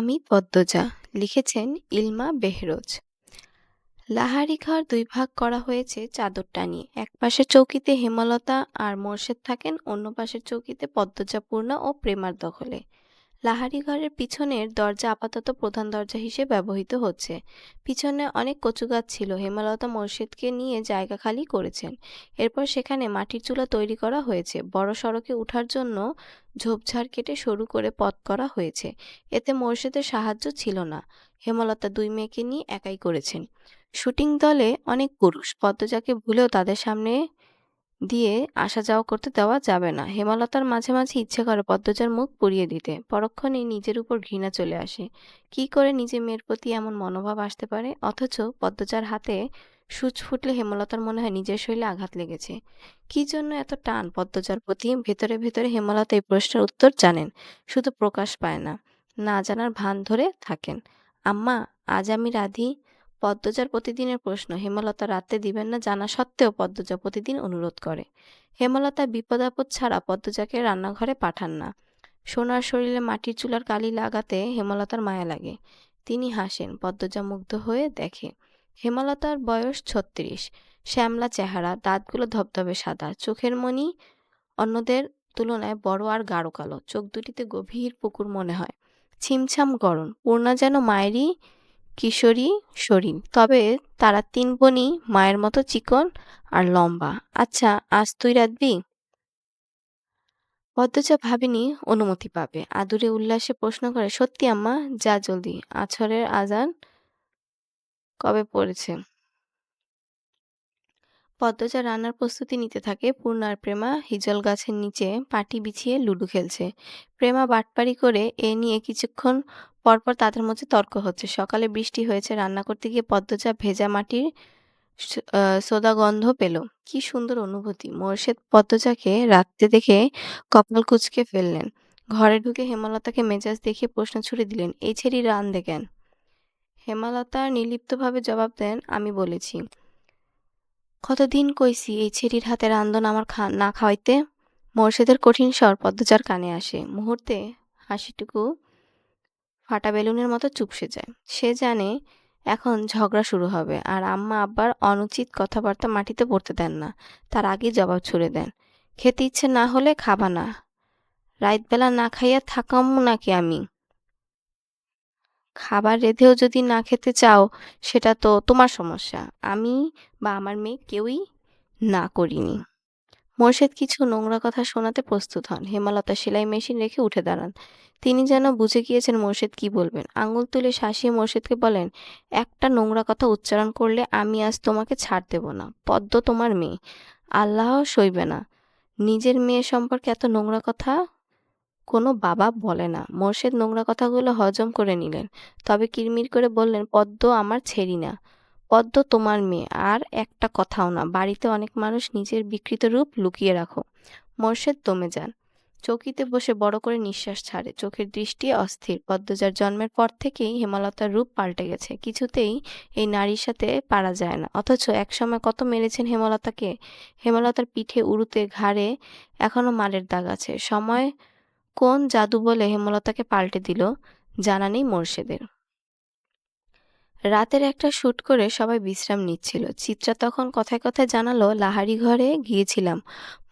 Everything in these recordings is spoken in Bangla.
আমি পদ্মজা লিখেছেন ইলমা বেহরোজ। লাহারি ঘর দুই ভাগ করা হয়েছে চাদর টানিয়ে এক পাশের চৌকিতে হেমলতা আর মোর্শেদ থাকেন, অন্য পাশের চৌকিতে পদ্মজা পূর্ণা ও প্রেমার দখলে। লাহারি ঘরের পিছনের দরজা আপাতত প্রধান দরজা হিসেবে ব্যবহৃত হচ্ছে। পিছনে অনেক কচু গাছ ছিল। হেমলতা মোর্শেদকে নিয়ে জায়গা খালি করেছেন। এরপর সেখানে মাটির চুলা তৈরি করা হয়েছে। বড় সড়কে উঠার জন্য ঝোপঝাড় কেটে সরু করে পথ করা হয়েছে। এতে মোর্শেদের সাহায্য ছিল না। হেমলতা দুই মেয়েকে নিয়ে একাই করেছেন। শুটিং দলে অনেক পুরুষ। পদ্মজাকে ভুলেও তাদের সামনে দিয়ে আসা যাওয়া করতে দেওয়া যাবে না। হেমলতার মাঝে মাঝে ইচ্ছে করে পদ্মজার মুখ পুড়িয়ে দিতে। পরক্ষণেই নিজের উপর ঘৃণা চলে আসে। কি করে নিজে মেয়ের প্রতি এমন মনোভাব আসতে পারে? অথচ পদ্মজার হাতে সূচ ফুটলে হেমলতার মনে হয় নিজের শরীরে আঘাত লেগেছে। কি জন্য এত টান পদ্মজার প্রতি? ভেতরে ভেতরে হেমলতা এই প্রশ্নের উত্তর জানেন। শুধু প্রকাশ পায় না না জানার ভান ধরে থাকেন। আম্মা, আজ আমি রাধি। পদ্মজার প্রতিদিনের প্রশ্ন, হেমলতা রাতে দিবেন না? জানা সত্ত্বেও পদ্মজা প্রতিদিন অনুরোধ করে। হেমলতা, বিপদ আপদ ছাড়া পদ্মজাকে রান্নাঘরে পাঠান না। সোনার শরীরে মাটির চুলার কালি লাগাতে হেমলতার মায়া লাগে। তিনি হাসেন, পদ্মজা মুগ্ধ হয়ে দেখে, হেমলতার বয়স ছত্রিশ। শ্যামলা চেহারা, দাঁতগুলো ধবধবে সাদা। চোখের মনি অন্যদের তুলনায় বড় আর গাঢ় কালো। চোখ দুটিতে গভীর পুকুর মনে হয়। ছিমছাম গরম পূর্ণা যেন মায়েরই কিশোরী শরীর তবে তারা তিন বোনই মায়ের মতো চিকন আর লম্বা। আচ্ছা আজ তুই রাখবি পদ্মজা ভাবিনি অনুমতি পাবে। আদুরে উল্লাসে প্রশ্ন করে, সত্যি আম্মা, যা জলদি। আছরের আজান কবে পড়েছে? পদ্মজা রান্নার প্রস্তুতি নিতে থাকে। পূর্ণার প্রেমা হিজল গাছের নিচে পাটি বিছিয়ে লুডু খেলছে। প্রেমা বাটপাড়ি করে এ নিয়ে কিছুক্ষণ পরপর তাদের মধ্যে তর্ক হচ্ছে। সকালে বৃষ্টি হয়েছে, রান্না করতে গিয়ে পদ্মজা ভেজা মাটির সোদা গন্ধ পেল। কি সুন্দর অনুভূতি। মোর্শেদ পদ্মজাকে রাখতে দেখে কপাল কুচকে ফেললেন। ঘরে ঢুকে হেমলতাকে মেজাজ দেখিয়ে প্রশ্ন ছুড়ে দিলেন, এই ছেড়ি রান দেখেন হেমালতা নির্লিপ্তভাবে জবাব দেন, আমি বলেছি, কতদিন কইছি এই ছেড়ির হাতে রান্ধন আমার খা, না খাওয়াইতে? মোর্শেদের কঠিন স্বর পদ্মজার কানে আসে। মুহূর্তে হাসিটুকু ফাটা বেলুনের মতো চুপসে যায়। সে জানে এখন ঝগড়া শুরু হবে আর আম্মা আব্বার অনুচিত কথাবার্তা মাটিতে পড়তে দেন না, তার আগে জবাব ছুড়ে দেন। খেতে ইচ্ছে না হলে খাবা না। রাইতবেলা না খাইয়া থাকাম নাকি আমি? খাবার রেধেও যদি না খেতে চাও, সেটা তো তোমার সমস্যা। আমি বা আমার মেয়ে কেউই না করিনি। মোর্শেদ কিছু নোংরা কথা শোনাতে প্রস্তুত হন। হেমালতা সেলাই মেশিন রেখে উঠে দাঁড়ান। তিনি যেন বুঝে গিয়েছেন মোর্শেদ কি বলবেন। আঙুল তুলে শাসিয়ে মোর্শেদকে বলেন, একটা নোংরা কথা উচ্চারণ করলে আমি আজ তোমাকে ছাড় দেব না। পদ্ম তোমার মেয়ে। আল্লাহ সইবে না। নিজের মেয়ে সম্পর্কে এত নোংরা কথা কোনো বাবা বলে না। মোর্শেদ নোংরা কথাগুলো হজম করে নিলেন, তবে কিরমির করে বললেন, পদ্ম আমার ছেড়ি না। পদ্ম তোমার মেয়ে। আর একটা কথাও না, বাড়িতে অনেক মানুষ নিজের বিকৃত রূপ লুকিয়ে রাখো। মোর্শেদ দমে যান। চৌকিতে বসে বড় করে নিঃশ্বাস ছাড়ে। চোখের দৃষ্টি অস্থির। পদ্মজার জন্মের পর থেকেই হেমলতার রূপ পাল্টে গেছে। কিছুতেই এই নারীর সাথে পারা যায় না। অথচ একসময় কত মেরেছেন হেমলতাকে? হেমলতার পিঠে উড়ুতে ঘাড়ে এখনও মারের দাগ আছে। সময় কোন জাদু বলে হেমলতাকে পাল্টে দিল জানা নেই মোর্শেদের। রাতের একটা শ্যুট করে সবাই বিশ্রাম নিচ্ছিল। চিত্রা তখন কথায় কথায় জানালো, লাহারি ঘরে গিয়েছিলাম।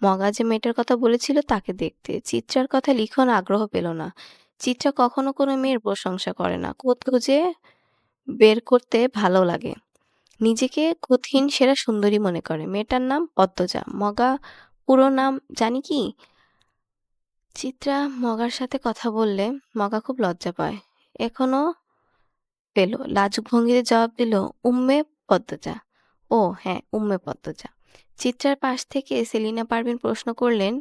মগা যে মেয়েটার কথা বলেছিল তাকে দেখতে। চিত্রার কথা লিখন আগ্রহ পেল না। চিত্রা কখনো কোনো মেয়ের প্রশংসা করে না। কোথ খুঁজে বের করতে ভালো লাগে। নিজেকে কঠিন সেরা সুন্দরী মনে করে। মেয়েটার নাম পদ্মজা। মগা পুরো নাম জানি কি? চিত্রা মগার সাথে কথা বললে মগা খুব লজ্জা পায়। এখনও পেল লাজুক ভঙ্গিতে জবাব দিল, উম্মে পদ্মজা। ও হ্যাঁ উম্মে পদ্মজা। চিত্রার পাশ থেকে সেলিনা পারভিন প্রশ্ন করলেন,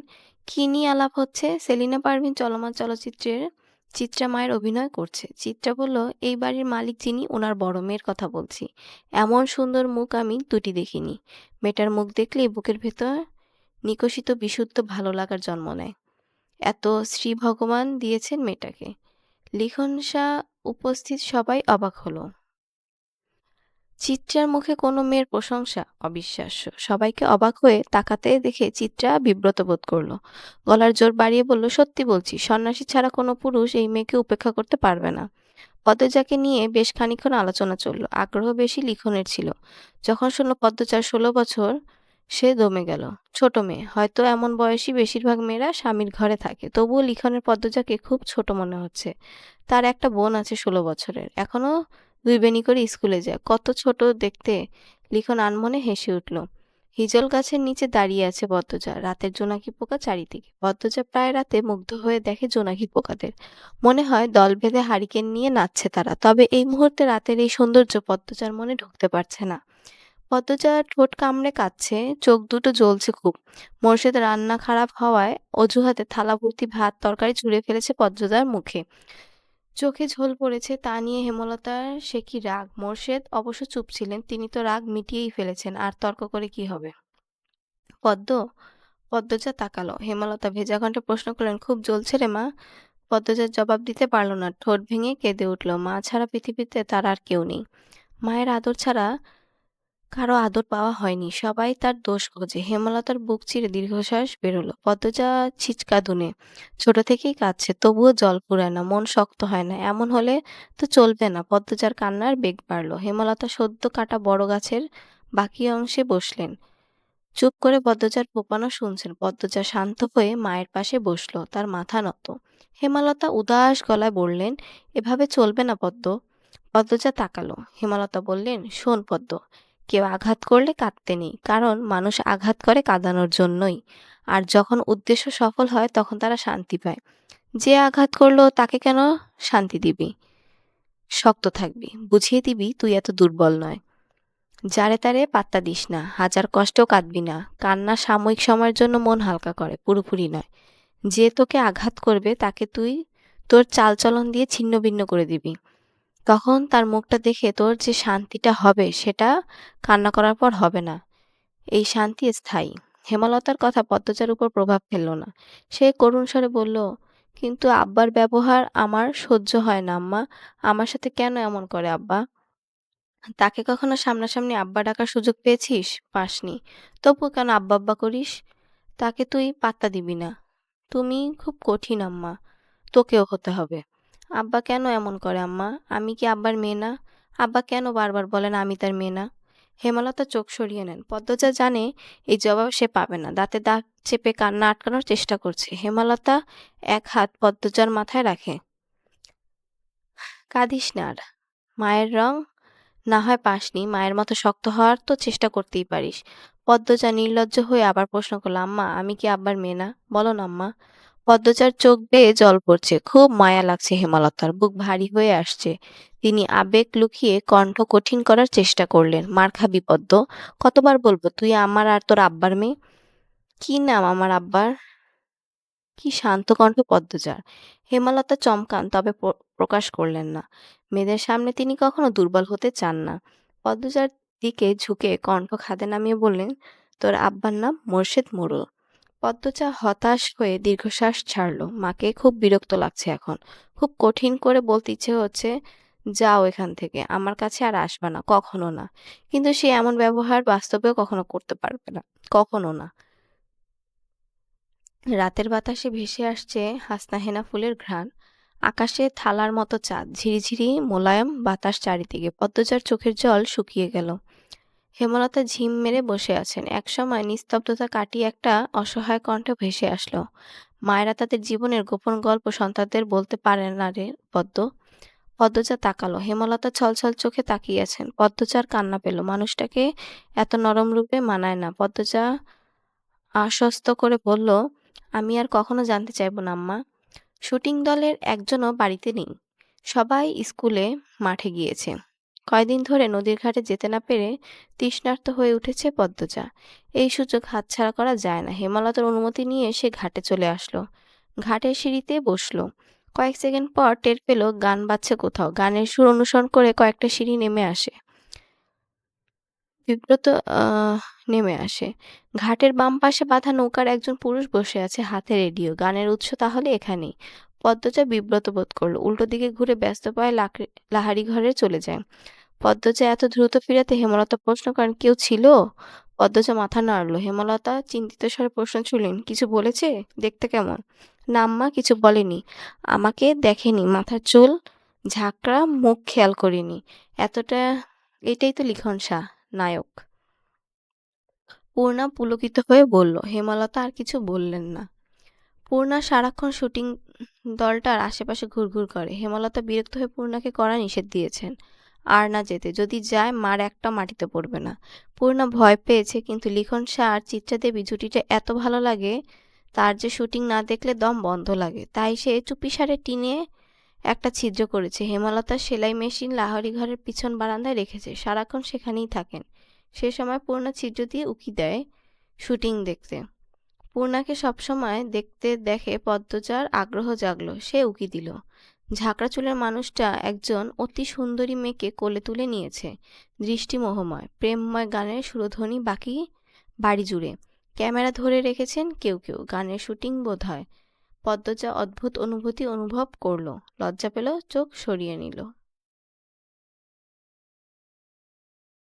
কি নিয়ে আলাপ হচ্ছে? সেলিনা পারভিন চলমান চলচ্চিত্রের চিত্রা মায়ের অভিনয় করছে। চিত্রা বলল, এই বাড়ির মালিক যিনি, ওনার বড় মেয়ের কথা বলছি। এমন সুন্দর মুখ আমি দুটি দেখিনি। মেয়েটার মুখ দেখলে বুকের ভেতর নিকশিত বিশুদ্ধ ভালো লাগার জন্ম নেয়। এত শ্রী ভগবান দিয়েছেন মেয়েটাকে। লিখন শাহ উপস্থিত সবাই অবাক হলো। চিত্রার মুখে কোনো মেয়ের প্রশংসা, অবিশ্বাস্য। সবাইকে অবাক হয়ে তাকাতে দেখে চিত্রা বিব্রত বোধ করল। গলার জোর বাড়িয়ে বলল, সত্যি বলছি, সন্ন্যাসী ছাড়া কোনো পুরুষ এই মেয়েকে উপেক্ষা করতে পারবে না। পদ্মজাকে নিয়ে বেশ খানিকক্ষণ আলোচনা চলল। আগ্রহ বেশি লিখনের ছিল। যখন শুনল পদ্মজার ষোলো বছর সে দমে গেল। ছোট মেয়ে, হয়তো এমন বয়সী বেশিরভাগ মেয়েরা স্বামীর ঘরে থাকে। তবুও লিখনের পদ্মজাকে খুব ছোট মনে হচ্ছে। তার একটা বোন আছে ষোলো বছরের। এখনও দুই বেনি করে স্কুলে যায়। কত ছোট দেখতে লিখন আনমনে হেসে উঠল। হিজল গাছের নিচে দাঁড়িয়ে আছে পদ্মজা। রাতের জোনাকি পোকা চারিদিকে। পদ্মজা প্রায় রাতে মুগ্ধ হয়ে দেখে জোনাকি পোকাদের। মনে হয় দল বেঁধে হারিকেন নিয়ে নাচছে তারা। তবে এই মুহূর্তে রাতের এই সৌন্দর্য পদ্মজার মনে ঢুকতে পারছে না। পদ্মজা ঠোঁট কামড়ে কাচ্ছে চোখ দুটো জ্বলছে খুব। মোর্শেদ রান্না খারাপ হওয়ায় অজুহাতে থালা ভর্তি ভাত তরকারি ছুঁড়ে ফেলেছে পদ্মজার মুখে। চোখে ঝোল পড়েছে, তা নিয়ে হেমলতার সে কি রাগ? মোর্শেদ অবশ্য চুপ ছিলেন, তিনি তো রাগ মিটিয়েই ফেলেছেন, আর তর্ক করে কি হবে? পদ্ম? পদ্মজা তাকালো। হেমলতা ভেজা কণ্ঠে প্রশ্ন করলেন, খুব জ্বলছে রে মা। পদ্মজার জবাব দিতে পারল না, ঠোঁট ভেঙে কেঁদে উঠল, মা ছাড়া পৃথিবীতে তার আর কেউ নেই। মায়ের আদর ছাড়া কারও আদর পাওয়া হয়নি। সবাই তার দোষ খোঁজে হেমলতার বুক চিরে দীর্ঘশ্বাস বেরোলো। পদ্মজা ছিচকা ধুনে ছোট থেকেই কাঁদছে, তবুও জল পুরায় না, মন শক্ত হয় না। এমন হলে তো চলবে না। পদ্মজার কান্নার বেগ বাড়লো। হেমলতা সদ্য কাটা বড় গাছের বাকি অংশে বসলেন। চুপ করে পদ্মজার পোপানো শুনছেন। পদ্মজা শান্ত হয়ে মায়ের পাশে বসল, তার মাথা নত। হেমালতা উদাস গলায় বললেন, এভাবে চলবে না পদ্ম। পদ্মজা তাকালো। হেমালতা বললেন, শোন পদ্ম কেউ আঘাত করলে কাঁদতে নেই, কারণ মানুষ আঘাত করে কাঁদানোর জন্যই। আর যখন উদ্দেশ্য সফল হয়, তখন তারা শান্তি পায়। যে আঘাত করল, তাকে কেন শান্তি দিবি? শক্ত থাকবি, বুঝিয়ে দিবি, তুই এত দুর্বল নয়। যারে তারে পাত্তা দিস না, হাজার কষ্টেও কাঁদবি না। কান্না সাময়িক সময়ের জন্য মন হালকা করে, পুরোপুরি নয়। যে তোকে আঘাত করবে, তাকে তুই তোর চালচলন দিয়ে ছিন্ন ভিন্ন করে দিবি। তখন তার মুখটা দেখে তোর যে শান্তিটা হবে, সেটা কান্না করার পর হবে না। এই শান্তি স্থায়ী। হেমলতার কথা পদ্মজার উপর প্রভাব ফেলল না। সে করুণ স্বরে বলল, কিন্তু আব্বার ব্যবহার আমার সহ্য হয় না, আম্মা। আমার সাথে কেন এমন করে আব্বা? তাকে কখনো সামনাসামনি আব্বা ডাকার সুযোগ পেয়েছিস? পাসনি। তবু কেন আব্বা আব্বা করিস? তাকে তুই পাত্তা দিবি না। তুমি খুব কঠিন, আম্মা। তোকেও হতে হবে। আব্বা কেন এমন করে আম্মা? আমি কি আব্বার মেয়ে না? আব্বা কেন বারবার বলেন আমি তার মেয়ে না? হেমলতা চোখ সরিয়ে নেন। পদ্মজা জানে এই জবাব সে পাবে না। দাঁতে দাঁত চেপে কান্না আটকানোর চেষ্টা করছে। হেমলতা এক হাত পদ্মজার মাথায় রাখে। কাঁদিস না আর। মায়ের রং না হয় পাসনি। মায়ের মতো শক্ত হওয়ার তো চেষ্টা করতেই পারিস। পদ্মজা নির্লজ্জ হয়ে আবার প্রশ্ন করল, আম্মা, আমি কি আব্বার মেয়ে না? বলো না আম্মা। পদ্মজার চোখ বেয়ে জল পড়ছে। খুব মায়া লাগছে হেমলতার, বুক ভারী হয়ে আসছে। তিনি আবেগ লুকিয়ে কণ্ঠ কঠিন করার চেষ্টা করলেন। মার খাবি পদ্ম, কতবার বলব তুই আমার আর তোর আব্বার মেয়ে? কি নাম আমার আব্বার? কি শান্ত কণ্ঠ পদ্মজার হেমলতা চমকান, তবে প্রকাশ করলেন না। মেয়েদের সামনে তিনি কখনো দুর্বল হতে চান না। পদ্মজার দিকে ঝুঁকে কণ্ঠ খাদে নামিয়ে বললেন, তোর আব্বার নাম মোর্শেদ মোড়ল পদ্মজা হতাশ হয়ে দীর্ঘশ্বাস ছাড়ল। মাকে খুব বিরক্ত লাগছে এখন। খুব কঠিন করে বলতে ইচ্ছে হচ্ছে, যাও এখান থেকে, আমার কাছে আর আসবে না, কখনো না। কিন্তু সে এমন ব্যবহার বাস্তবেও কখনো করতে পারবে না, কখনো না। রাতের বাতাসে ভেসে আসছে হাসনা হেনা ফুলের ঘ্রাণ। আকাশে থালার মতো চাঁদ, ঝিরিঝিরি মোলায়েম বাতাস চারিদিকে। পদ্মজার চোখের জল শুকিয়ে গেল। হেমলতা ঝিম মেরে বসে আছেন। একসময় নিস্তব্ধতা কাটিয়ে একটা অসহায় কণ্ঠ ভেসে আসলো। মায়েরা তাদের জীবনের গোপন গল্প সন্তানদের বলতে পারে না রে পদ্ম। পদ্মজা তাকালো। হেমলতা ছলছল চোখে তাকিয়ে আছেন পদ্মজার কান্না পেল। মানুষটাকে এত নরম রূপে মানায় না। পদ্মজা আশ্বস্ত করে বলল, আমি আর কখনো জানতে চাইব না, আম্মা। শুটিং দলের একজনও বাড়িতে নেই। সবাই স্কুলে মাঠে গিয়েছে। কয়দিন ধরে নদীর ঘাটে যেতে না পেরে তৃষ্ণার্ত হয়ে উঠেছে পদ্মজা। এই সুযোগ হাতছাড়া করা যায় না। হেমালতার অনুমতি নিয়ে সে ঘাটে চলে আসলো। ঘাটের সিঁড়িতে বসল। কয়েক সেকেন্ড পর টের পেল, গান বাজছে কোথাও। গানের সুর অনুসরণ করে কয়েকটা সিঁড়ি নেমে আসে। বিব্রত নেমে আসে। ঘাটের বাম পাশে বাঁধা নৌকার একজন পুরুষ বসে আছে হাতে রেডিও। গানের উৎস তাহলে এখানেই। পদ্মজা বিব্রত বোধ করল। উল্টো দিকে ঘুরে ব্যস্ত পায়ে লাহারি ঘরে চলে যায়। পদ্মজা এত দ্রুত ফিরাতে হেমলতা প্রশ্ন করেন, কেউ ছিল? পদ্মজা মাথা নাড়ল। হেমলতা চিন্তিত স্বরে প্রশ্ন ছুলেন কিছু বলেছে? দেখতে কেমন? না আম্মা, কিছু বলেনি। আমাকে দেখেনি। মাথার চুল ঝাঁকড়া, মুখ খেয়াল করিনি। এতটা, এটাই তো লিখন শাহ নায়ক। পূর্ণা পুলকিত হয়ে বলল, হেমলতা আর কিছু বললেন না। পূর্ণা সারাক্ষণ শুটিং দলটার আশেপাশে ঘুরঘুর করে। হেমলতা বিরক্ত হয়ে পূর্ণাকে কড়া নিষেধ দিয়েছেন। আর না যেতে। যদি যায়, মার একটা মাটিতে পড়বে না। পূর্ণা ভয় পেয়েছে, কিন্তু লিখন শাহ আর চিত্রা দেবী জুটিটা এত ভালো লাগে, তার যে শুটিং না দেখলে দম বন্ধ লাগে। তাই সে চুপিসারে টিনে একটা ছিদ্র করেছে। হেমলতার সেলাই মেশিন লাহরি ঘরের পিছন বারান্দায় রেখেছে। সারাক্ষণ সেখানেই থাকেন। সে সময় পূর্ণা ছিদ্র দিয়ে উকি দেয় শুটিং দেখতে। পূর্ণাকে সবসময় দেখতে দেখে পদ্মজার আগ্রহ জাগলো। সে উকি দিল। ঝাঁকড়া চুলের মানুষটা একজন অতি সুন্দরী মেয়েকে কোলে তুলে নিয়েছে। দৃষ্টি মোহময় প্রেমময় গানের সুরধ্বনি বাকি বাড়ি জুড়ে। ক্যামেরা ধরে রেখেছেন কেউ কেউ। গানের শুটিং বোধ হয় পদ্মজা অদ্ভুত অনুভূতি অনুভব করল। লজ্জা পেল, চোখ সরিয়ে নিল।